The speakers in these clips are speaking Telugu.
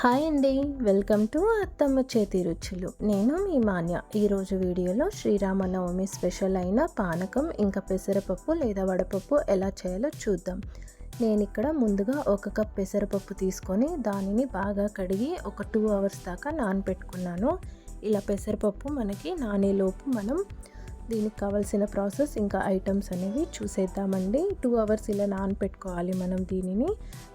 హాయ్ అండి. వెల్కమ్ టు అత్తమ్మ చేతి రుచులు. నేను మీ మాన్య. ఈరోజు వీడియోలో శ్రీరామనవమి స్పెషల్ అయిన పానకం ఇంకా పెసరపప్పు లేదా వడపప్పు ఎలా చేయాలో చూద్దాం. నేను ఇక్కడ ముందుగా ఒక కప్ పెసరపప్పు తీసుకొని దానిని బాగా కడిగి ఒక టూ అవర్స్ దాకా నానపెట్టుకున్నాను. ఇలా పెసరపప్పు మనకి నానేలోపు మనం దీనికి కావాల్సిన ప్రాసెస్ ఇంకా ఐటమ్స్ అనేవి చూసేద్దామండి. టూ అవర్స్ ఇలా నానపెట్టుకోవాలి మనం దీనిని.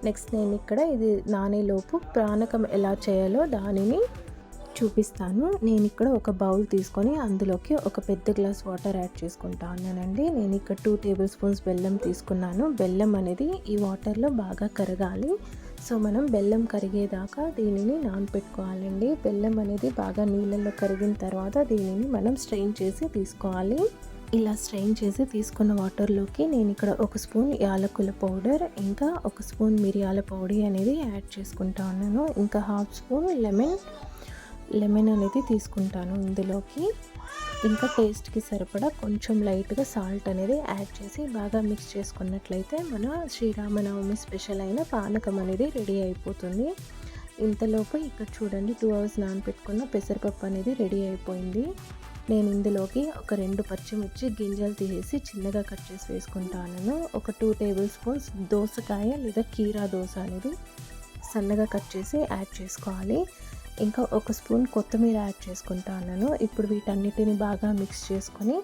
నెక్స్ట్ నేను ఇక్కడ ఇది నానేలోపు ప్రాణకం ఎలా చేయాలో దానిని చూపిస్తాను. నేను ఇక్కడ ఒక బౌల్ తీసుకొని అందులోకి ఒక పెద్ద గ్లాస్ వాటర్ యాడ్ చేసుకుంటా ఉన్నానండి. నేను ఇక్కడ టూ టేబుల్ స్పూన్స్ బెల్లం తీసుకున్నాను. బెల్లం అనేది ఈ వాటర్లో బాగా కరగాలి. సో మనం బెల్లం కరిగేదాకా దీనిని నానపెట్టుకోవాలండి. బెల్లం అనేది బాగా నీళ్ళల్లో కరిగిన తర్వాత దీనిని మనం స్ట్రెయిన్ చేసి తీసుకోవాలి. ఇలా స్ట్రెయిన్ చేసి తీసుకున్న వాటర్లోకి నేను ఇక్కడ ఒక స్పూన్ యాలకుల పౌడర్ ఇంకా ఒక స్పూన్ మిరియాల పొడి అనేది యాడ్ చేసుకుంటా ఉన్నాను. ఇంకా హాఫ్ స్పూన్ లెమన్ లెమన్ అనేది తీసుకుంటాను ఇందులోకి. ఇంకా టేస్ట్కి సరిపడా కొంచెం లైట్గా సాల్ట్ అనేది యాడ్ చేసి బాగా మిక్స్ చేసుకున్నట్లయితే మన శ్రీరామనవమి స్పెషల్ అయిన పానకం అనేది రెడీ అయిపోతుంది. ఇంతలోపు ఇక్కడ చూడండి టూ అవర్స్ నానపెట్టుకున్న పెసరపప్పు అనేది రెడీ అయిపోయింది. నేను ఇందులోకి ఒక రెండు పచ్చిమిర్చి గింజలు తీసేసి చిన్నగా కట్ చేసి వేసుకుంటాను. ఒక టూ టేబుల్ స్పూన్స్ దోసకాయ లేదా కీరా దోశ అనేది సన్నగా కట్ చేసి యాడ్ చేసుకోవాలి. ఇంకా ఒక స్పూన్ కొత్తిమీర యాడ్ చేసుకుంటాను ఇప్పుడు వీటన్నిటిని బాగా మిక్స్ చేసుకొని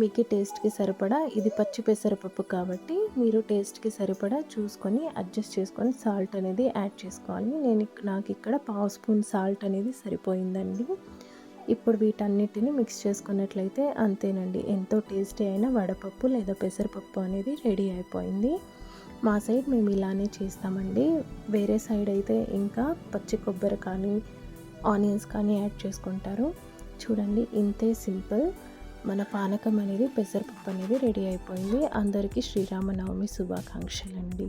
మీకు టేస్ట్కి సరిపడా ఇది పచ్చి పెసరపప్పు కాబట్టి మీరు టేస్ట్కి సరిపడా చూసుకొని అడ్జస్ట్ చేసుకొని సాల్ట్ అనేది యాడ్ చేసుకోవాలి. నేను నాకు ఇక్కడ పావు స్పూన్ సాల్ట్ అనేది సరిపోయిందండి. ఇప్పుడు వీటన్నిటిని మిక్స్ చేసుకున్నట్లయితే అంతేనండి. ఎంతో టేస్టీ అయిన వడపప్పు లేదా పెసరపప్పు అనేది రెడీ అయిపోయింది. మా సైడ్ మేము ఇలానే చేస్తామండి. వేరే సైడ్ అయితే ఇంకా పచ్చి కొబ్బరి కానీ ఆనియన్స్ కానీ యాడ్ చేసుకుంటారు. చూడండి ఇంతే సింపుల్. మన పానకం అనేది పెసరపప్పు అనేది రెడీ అయిపోయింది. అందరికీ శ్రీరామనవమి శుభాకాంక్షలు అండి